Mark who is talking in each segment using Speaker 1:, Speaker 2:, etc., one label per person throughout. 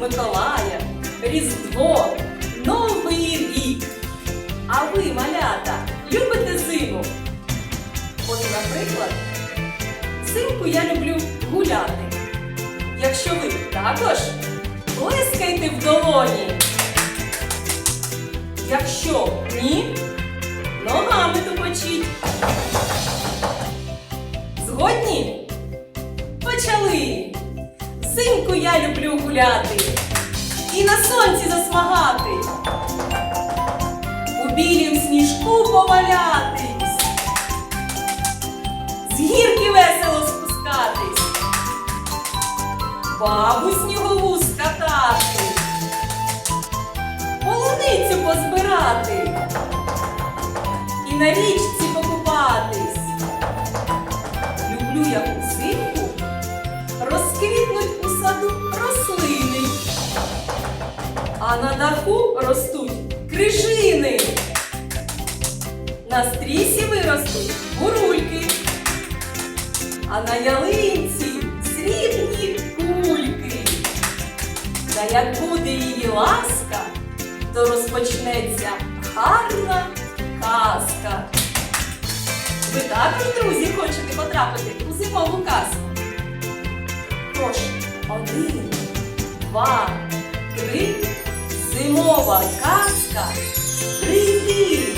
Speaker 1: Миколая, Різдво, Новий рік. А ви, малята, любите зиму? От, наприклад, взимку я люблю гуляти. Якщо ви також, плескайте в долоні. Якщо ні, ногами тупочіть. Згодні? Почали! Взимку я люблю гуляти і на сонці засмагати, у білім сніжку повалятись, з гірки весело спускатись, бабу снігову скатати, полуницю позбирати. І на річці покупатись. Люблю я взимку розквітнуть у саду рослини, а на даху ростуть крижини. На стрісі виростуть бурульки, а на ялинці срібні кульки. Та як буде її ласка, то розпочнеться гарна казка. Ви також, друзі, хочете потрапити у зимову казку? Тож, один, два, три, зимова казка, прийди.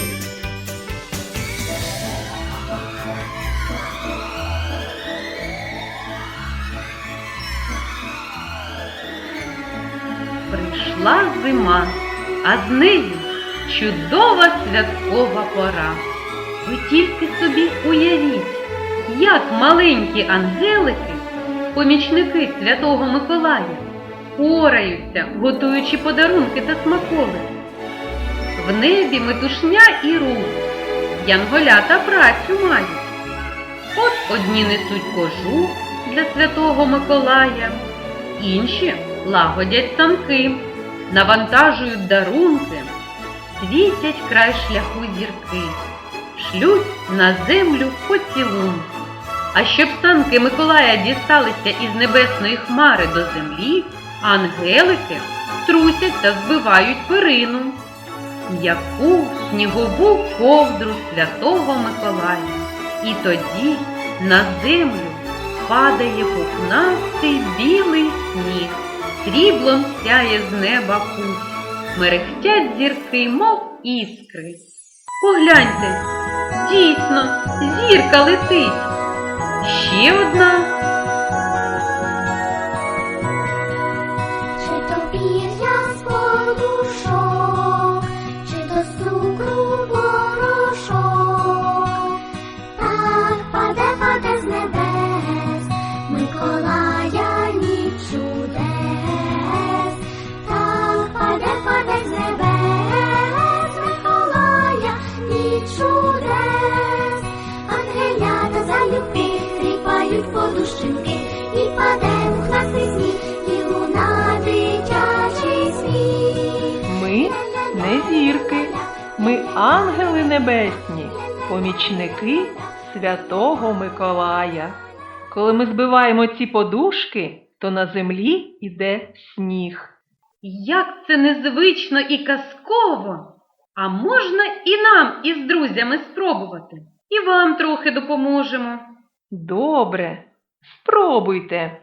Speaker 2: Прийшла зима, а з нею чудова святкова пора. Ви тільки собі уявіть, як маленькі ангелики, помічники Святого Миколая, пораються, готуючи подарунки та смаколики. В небі метушня і рух, янголята працю мають. От одні несуть кожух для Святого Миколая, інші лагодять санки, навантажують дарунки, світять край шляху зірки, шлють на землю поцілунки. А щоб санки Миколая дісталися із небесної хмари до землі, ангелики трусять та збивають перину, м'яку снігову ковдру святого Миколая. І тоді на землю падає пухнастий білий сніг, сріблом сяє з неба путь, мерехтять зірки, мов іскри. Погляньте, дійсно, зірка летить. Ще одна.
Speaker 3: Ми ангели небесні, помічники Святого Миколая. Коли ми збиваємо ці подушки, то на землі іде сніг.
Speaker 2: Як це незвично і казково! А можна і нам із друзями спробувати? І вам трохи допоможемо.
Speaker 3: Добре, спробуйте.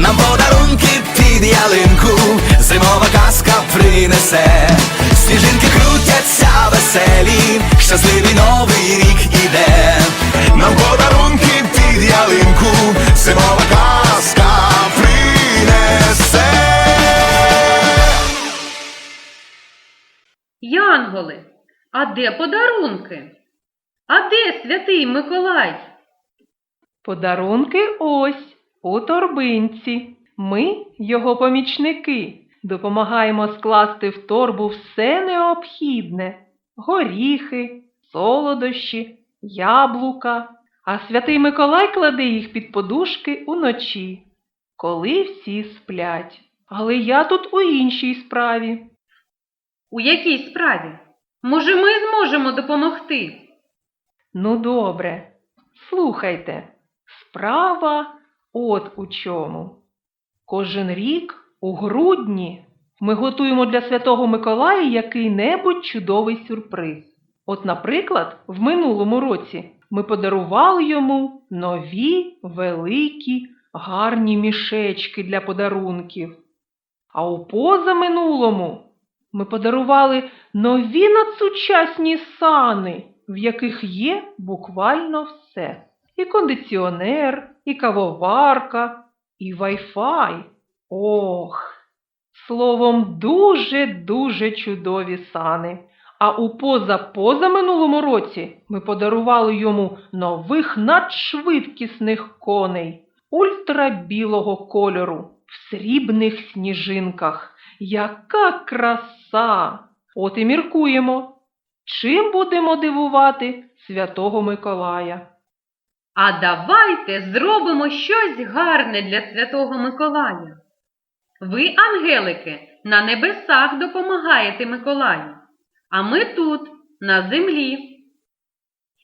Speaker 4: нам подарунки під ялинку, зимова казка принесе, сніжинки крутяться веселі, щасливий новий рік іде, нам подарунки під ялинку, зимова казка принесе.
Speaker 2: Янголи, а де подарунки? А де святий Миколай?
Speaker 3: Подарунки ось у торбинці. Ми, його помічники, допомагаємо скласти в торбу все необхідне: горіхи, солодощі, яблука. А святий Миколай кладе їх під подушки уночі, коли всі сплять. Але я тут у іншій справі.
Speaker 2: У якій справі? Може, ми зможемо допомогти?
Speaker 3: Ну, добре. Слухайте, справа от у чому. Кожен рік у грудні ми готуємо для Святого Миколая який-небудь чудовий сюрприз. От, наприклад, в минулому році ми подарували йому нові, великі, гарні мішечки для подарунків. А у позаминулому ми подарували нові надсучасні сани, в яких є буквально все. І кондиціонер, і кавоварка, і вайфай. Ох! Словом, дуже-дуже чудові сани. А у поза-позаминулому році ми подарували йому нових надшвидкісних коней ультрабілого кольору в срібних сніжинках. Яка краса! От і міркуємо. Чим будемо дивувати Святого Миколая?
Speaker 2: А давайте зробимо щось гарне для Святого Миколая. Ви, ангелики, на небесах допомагаєте Миколаю, а ми тут, на землі.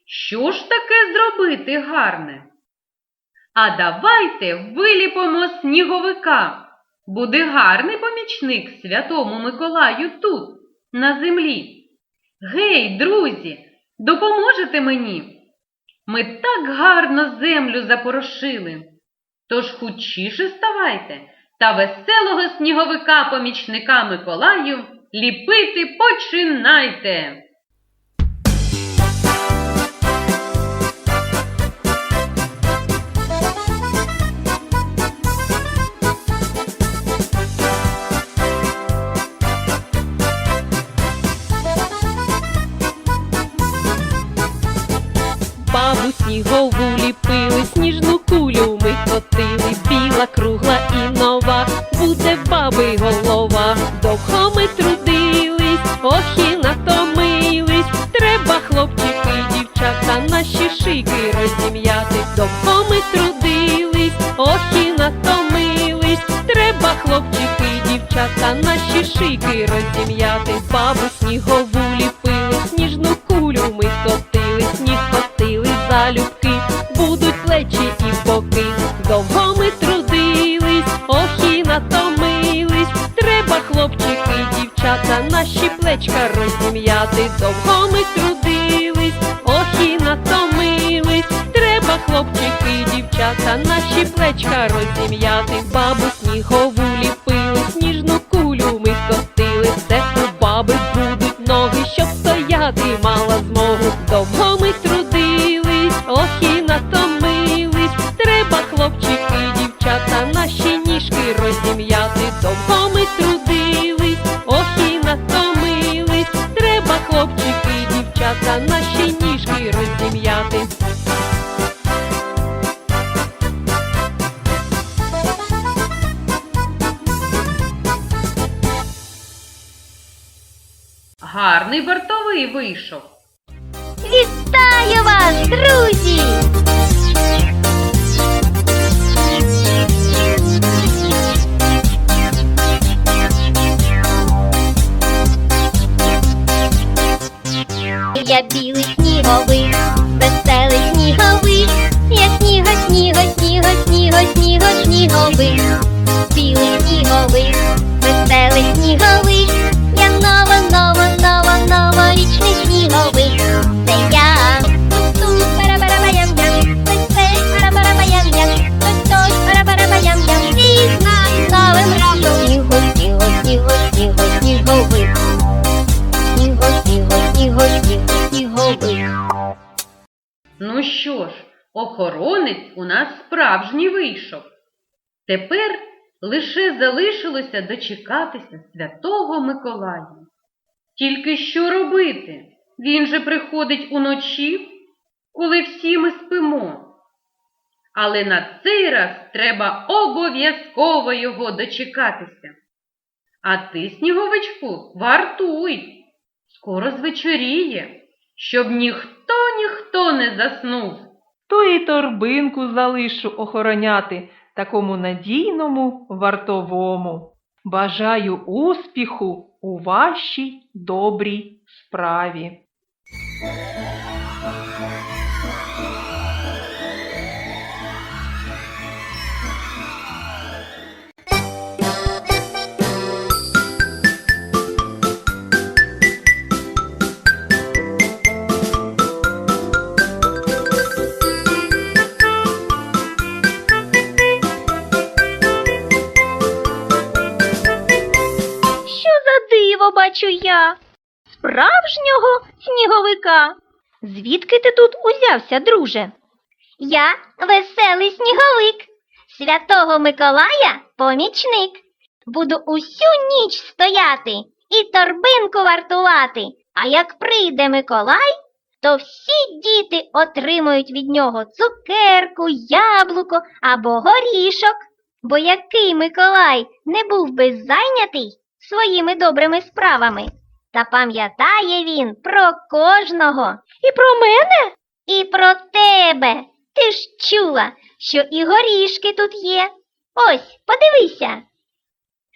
Speaker 2: Що ж таке зробити гарне? А давайте виліпимо сніговика. Буде гарний помічник Святому Миколаю тут, на землі. Гей, друзі, допоможете мені? Ми так гарно землю запорошили. Тож хучіше ставайте та веселого сніговика помічника Миколаю ліпити починайте.
Speaker 5: Шийки розім'яти. Бабу снігову ліпили, сніжну кулю ми котили, сніг котили залюбки, будуть плечі і боки. Довго ми трудились, ох і натомились. Треба, хлопчики, дівчата, наші плечка розім'яти. Довго ми трудились, ох і натомились. Треба, хлопчики, дівчата, наші плечка розім'яти. Бабу
Speaker 2: справжній вийшов. Тепер лише залишилося дочекатися святого Миколая. Тільки що робити? Він же приходить уночі, коли всі ми спимо. Але на цей раз треба обов'язково його дочекатися. А ти, сніговичку, вартуй, скоро звечоріє, щоб ніхто ніхто не заснув.
Speaker 3: То і торбинку залишу охороняти такому надійному вартовому. Бажаю успіху у вашій добрій справі.
Speaker 5: Бачу я? Справжнього сніговика. Звідки ти тут узявся, друже? Я веселий сніговик, святого Миколая помічник. Буду усю ніч стояти і торбинку вартувати. А як прийде Миколай, то всі діти отримують від нього цукерку, яблуко або горішок. Бо який Миколай не був би зайнятий своїми добрими справами, та пам'ятає він про кожного. І про мене? І про тебе. Ти ж чула, що і горішки тут є. Ось, подивися.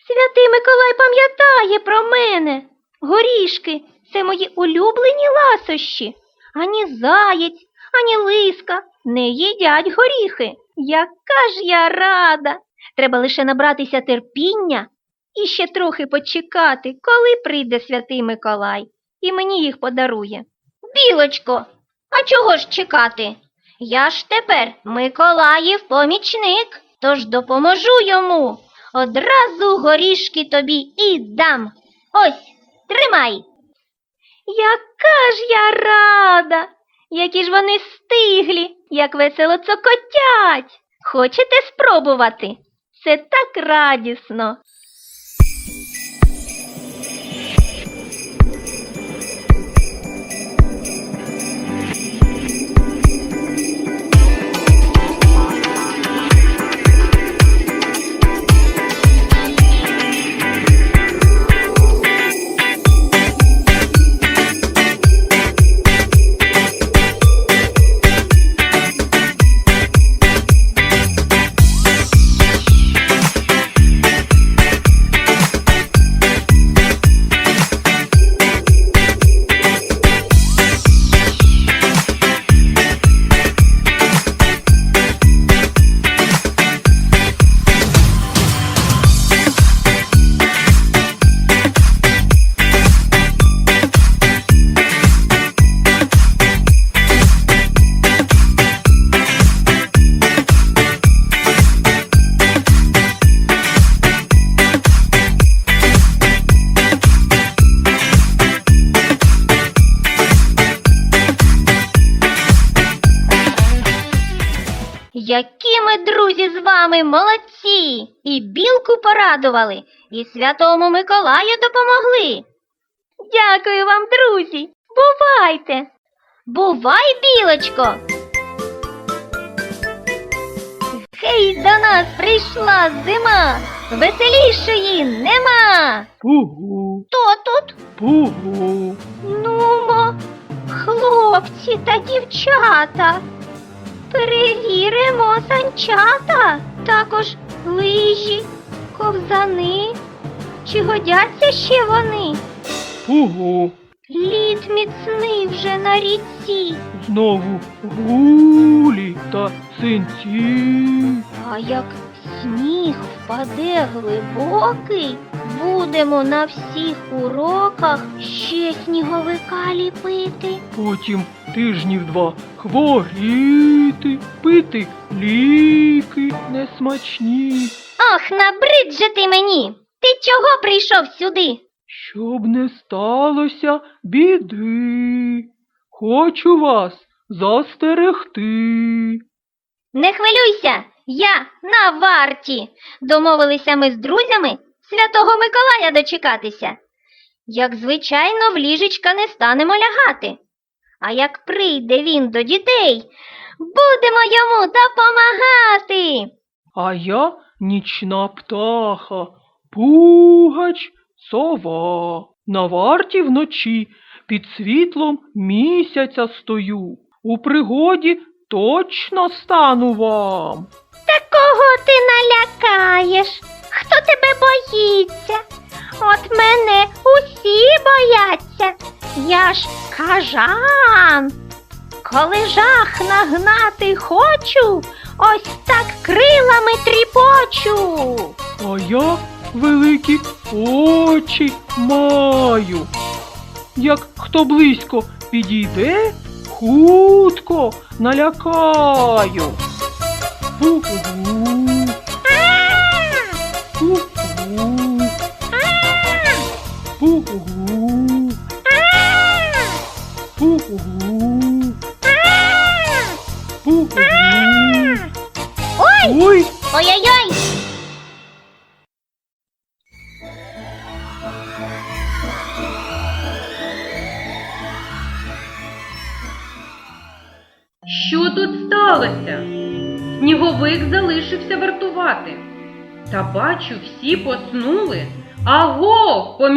Speaker 5: Святий Миколай пам'ятає про мене. Горішки це мої улюблені ласощі. Ані заєць, ані лиска не їдять горіхи. Яка ж я рада! Треба лише набратися терпіння і ще трохи почекати, коли прийде святий Миколай і мені їх подарує. Білочко, а чого ж чекати? Я ж тепер Миколаїв помічник, тож допоможу йому. Одразу горішки тобі і дам. Ось, тримай. Яка ж я рада, які ж вони стиглі, як весело цокотять. Хочете спробувати? Це так радісно. Молодці! І білку порадували, і святому Миколаю допомогли. Дякую вам, друзі. Бувайте. Бувай, білочко. Хей, до нас прийшла зима. Веселішої нема.
Speaker 3: Пугу,
Speaker 5: Хто тут?
Speaker 3: пугу.
Speaker 5: Нумо, хлопці та дівчата. Перевіримо санчата, також лижі, ковзани. Чи годяться ще вони?
Speaker 3: Пугу.
Speaker 5: Лід міцний вже на річці,
Speaker 3: Знову гулі та синці.
Speaker 5: а як сніг впаде глибокий, будемо на всіх уроках ще сніговика ліпити.
Speaker 3: Потім тижнів два хворіти, пити ліки несмачні,
Speaker 5: Ах, набрид же ти мені! Ти чого прийшов сюди?
Speaker 3: щоб не сталося біди. Хочу вас застерегти.
Speaker 5: Не хвилюйся, я на варті. Домовилися ми з друзями Святого Миколая дочекатися. Як звичайно, в ліжечка не станемо лягати. А як прийде він до дітей, будемо йому допомагати.
Speaker 3: А я нічна птаха, пугач, сова. На варті вночі під світлом місяця стою. У пригоді точно стану вам.
Speaker 5: Та кого ти налякаєш? Хто тебе боїться? От мене усі бояться. Я ж кажан. Коли жах нагнати хочу, ось так крилами тріпочу.
Speaker 3: А я великі очі маю. Як хто близько підійде, хутко налякаю. Пу-пу-гу,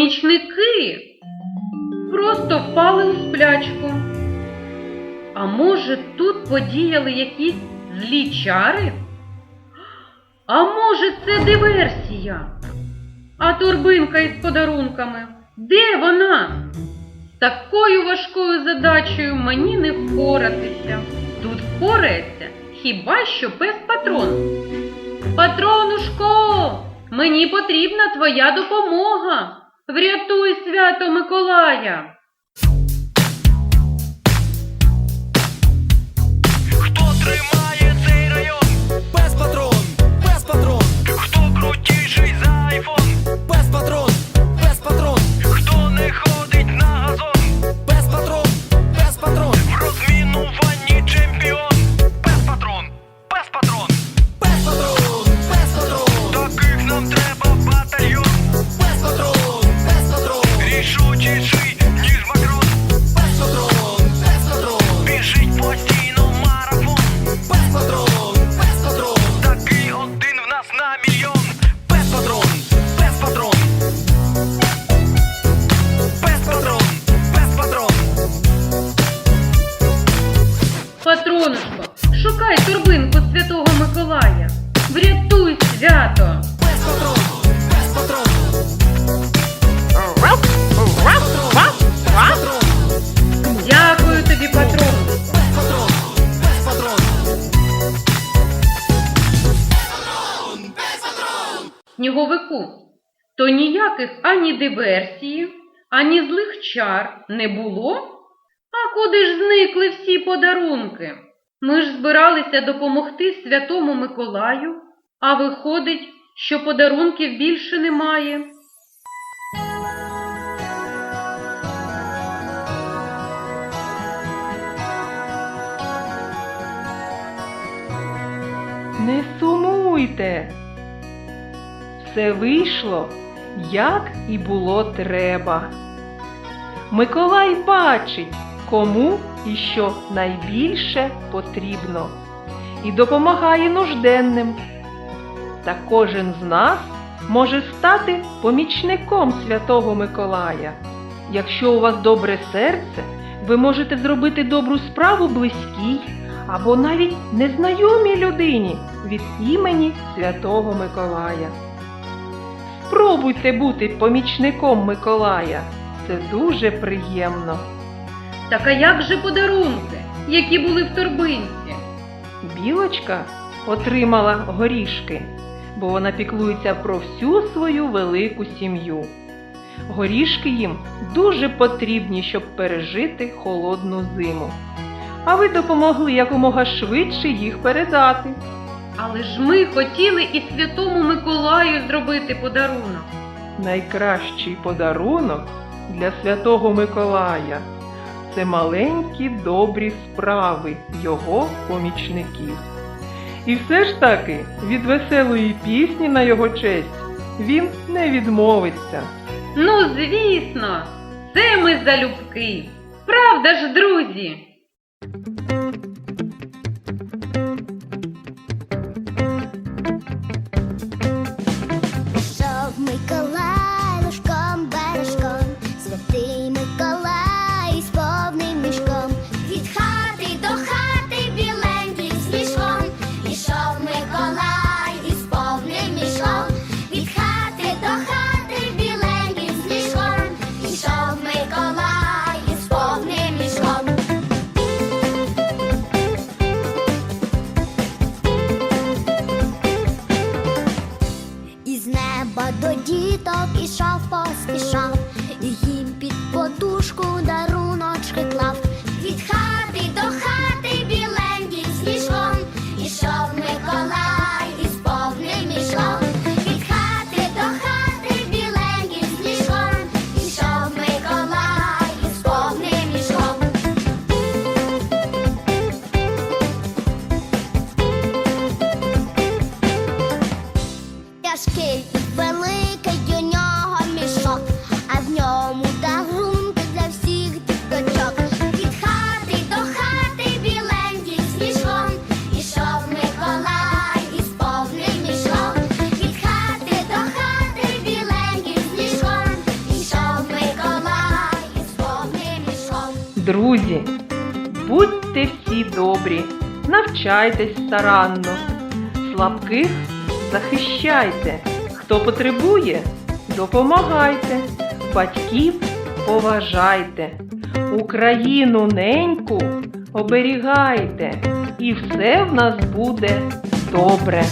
Speaker 2: помічники! Просто впали у сплячку. А може, тут подіяли якісь злі чари? А може, це диверсія? А торбинка із подарунками? Де вона? З такою важкою задачею мені не впоратися. Тут впорається хіба що пес патрон. Патронушко, мені потрібна твоя допомога. Врятуй свято Миколая.
Speaker 1: Хто тримає цей район? Без патрон, без патрон. Хто крутіший за айфон? Без патрон, без патрон.
Speaker 2: Сніговику, то ніяких ані диверсії, ані злих чар не було? А куди ж зникли всі подарунки? Ми ж збиралися допомогти святому Миколаю, а виходить, що подарунків більше немає.
Speaker 3: Не сумуйте. Все вийшло, як і було треба. Миколай бачить, кому і що найбільше потрібно, і допомагає нужденним. Та кожен з нас може стати помічником Святого Миколая. Якщо у вас добре серце, ви можете зробити добру справу близькій або навіть незнайомій людині від імені Святого Миколая. Спробуйте бути помічником Миколая. Це дуже приємно.
Speaker 2: Так а як же подарунки, які були в торбинці?
Speaker 3: Білочка отримала горішки, бо вона піклується про всю свою велику сім'ю. Горішки їм дуже потрібні, щоб пережити холодну зиму. А ви допомогли якомога швидше їх передати.
Speaker 2: Але ж ми хотіли і Святому Миколаю зробити подарунок.
Speaker 3: Найкращий подарунок для Святого Миколая це маленькі добрі справи його помічників. І все ж таки від веселої пісні на його честь він не відмовиться.
Speaker 6: Ну, звісно, це ми залюбки. Правда ж, друзі?
Speaker 3: навчайтесь старанно, слабких захищайте, хто потребує, допомагайте, батьків поважайте, Україну неньку оберігайте, і все в нас буде добре.